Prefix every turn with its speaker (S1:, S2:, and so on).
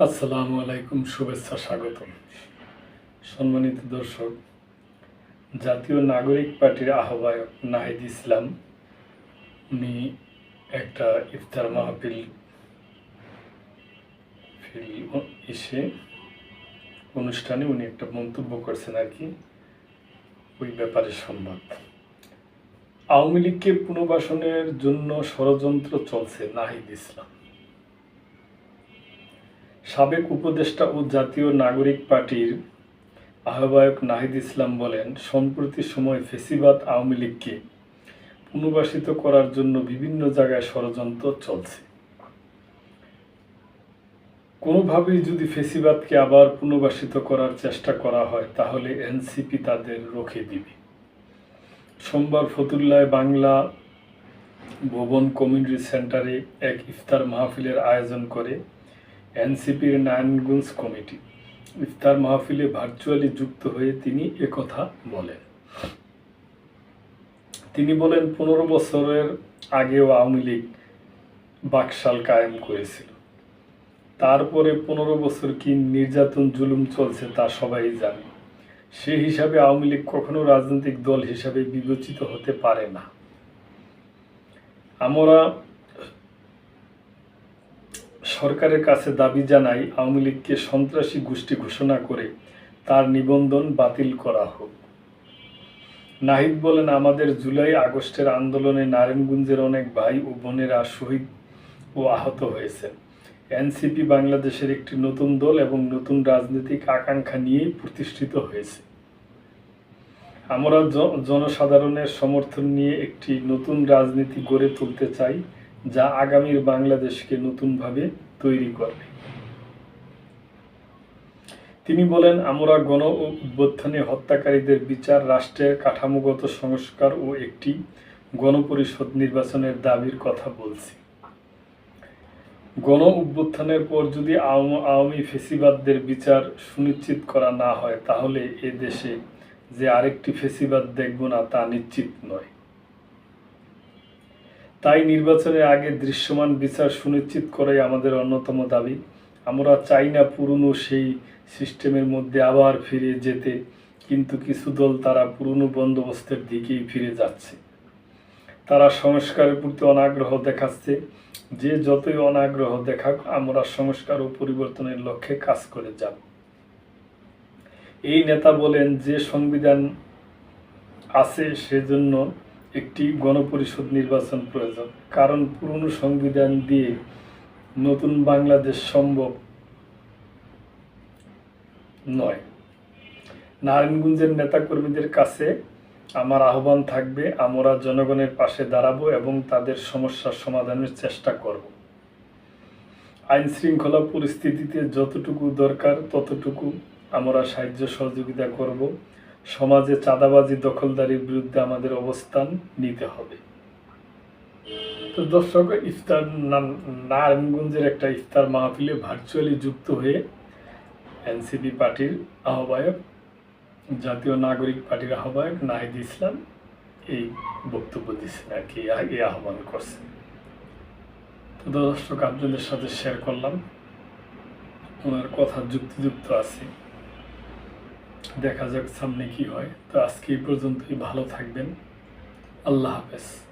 S1: আসসালামু আলাইকুম, শুভেচ্ছা, স্বাগতম। সম্মানিত দর্শক, জাতীয় নাগরিক পার্টির আহ্বায়ক নাহিদ ইসলাম, উনি একটা ইফতার মাহফিল এসে অনুষ্ঠানে উনি একটা মন্তব্য করছেন আর কি, ওই ব্যাপারে সংবাদ। আওয়ামী লীগকে পুনর্বাসনের জন্য ষড়যন্ত্র চলছে নাহিদ ইসলাম। সাবেক উপদেষ্টা ও জাতীয় নাগরিক পার্টির আহ্বায়ক নাহিদ ইসলাম বলেন, সম্প্রতি সময় ফেসিবাদ আওয়ামী লীগকে পুনর্বাসিত করার জন্য বিভিন্ন জায়গায় ষড়যন্ত্র চলছে। কোনোভাবেই যদি ফেসিবাদকে আবার পুনর্বাসিত করার চেষ্টা করা হয়, তাহলে এনসিপি তাদের রুখে দিবে। সোমবার ফতুল্লায় বাংলা ভবন কমিউনিটি সেন্টারে এক ইফতার মাহফিলের আয়োজন করে এনসিপির নারায়ণগঞ্জ কমিটি। ইফতার মাহফিলে ভার্চুয়ালি যুক্ত হয়ে তিনি একথা বলেন। তিনি বলেন, পনেরো বছরের আগেও আওয়ামী লীগ বাকশাল কায়েম করেছিল। তারপরে পনেরো বছর কি নির্যাতন, জুলুম চলছে তা সবাই জানে। সে হিসাবে আওয়ামী লীগ কখনো রাজনৈতিক দল হিসাবে বিবেচিত হতে পারে না। আমরা সরকারের কাছে দাবি জানাই আওয়ামী লীগকে সন্ত্রাসী গোষ্ঠী ঘোষণা করে তার নিবন্ধন বাতিল করা হোক। নাহিদ বলেন, আমাদের জুলাই, আগস্টের আন্দোলনে নারায়ণগঞ্জের অনেক ভাই ও বোনেরা শহীদ ও আহত হয়েছেন। এনসিপি বাংলাদেশের একটি নতুন দল এবং নতুন রাজনৈতিক আকাঙ্ক্ষা নিয়েই প্রতিষ্ঠিত হয়েছে। আমরা জনসাধারণের সমর্থন নিয়ে একটি নতুন রাজনীতি গড়ে তুলতে চাই, যা আগামীর বাংলাদেশকে নতুনভাবে তৈরি করবে তিনি বলেন, আমরা গণ অভ্যুত্থানে হত্যাকারীদের বিচার, রাষ্ট্রের কাঠামোগত সংস্কার ও একটি গণপরিষদ নির্বাচনের দাবির কথা বলছি। গণ অভ্যুত্থানের পর যদি আওয়ামী ফেসিবাদদের বিচার সুনিশ্চিত করা না হয়, তাহলে এ দেশে যে আরেকটি ফেসিবাদ দেখব না, তা নিশ্চিত নয়। তাই নির্বাচনের আগে দৃশ্যমান বিচার সুনিশ্চিত করাই আমাদের অন্যতম দাবি। আমরা চাই না পুরনো সেই সিস্টেমের মধ্যে আবার ফিরে যেতে, কিন্তু কিছু দল তারা পুরনো বন্দোবস্তের দিকেই ফিরে যাচ্ছে। তারা সংস্কারের প্রতি অনাগ্রহ দেখাচ্ছে। যে যতই অনাগ্রহ দেখাক, আমরা সংস্কার ও পরিবর্তনের লক্ষ্যে কাজ করে যাব। এই নেতা বলেন, যে সংবিধান আছে সেজন্য একটি গণপরিষদ নির্বাচন প্রয়োজন। কারণ পুরনো সংবিধান দিয়ে নতুন বাংলাদেশ সম্ভব নয়। নারায়ণগঞ্জের নেতাকর্মীদের কাছে আমার আহ্বান থাকবে, আমরা জনগণের পাশে দাঁড়াবো এবং তাদের সমস্যার সমাধানের চেষ্টা করব। আইন শৃঙ্খলা পরিস্থিতিতে যতটুকু দরকার, ততটুকু আমরা সাহায্য সহযোগিতা করব। সমাজে চাঁদাবাজি দখলদারির বিরুদ্ধে আমাদের অবস্থান নিতে হবে। তো দর্শক, ইফতার নারায়ণগঞ্জের একটা ইফতার মাহফিলে ভার্চুয়ালি যুক্ত হয়ে এনসিপি পার্টির আহ্বায়ক, জাতীয় নাগরিক পার্টির আহ্বায়ক নাহিদ ইসলাম এই বক্তব্য দিচ্ছেন আর কি এই আহ্বান করছেন। তো দর্শক, আপনাদের সাথে শেয়ার করলাম। ওনার কথা যুক্তিযুক্ত আছে। দেখা যাক সামনে কি হয়। তো আজকে এই পর্যন্তই ভালো থাকবেন। আল্লাহ হাফেজ।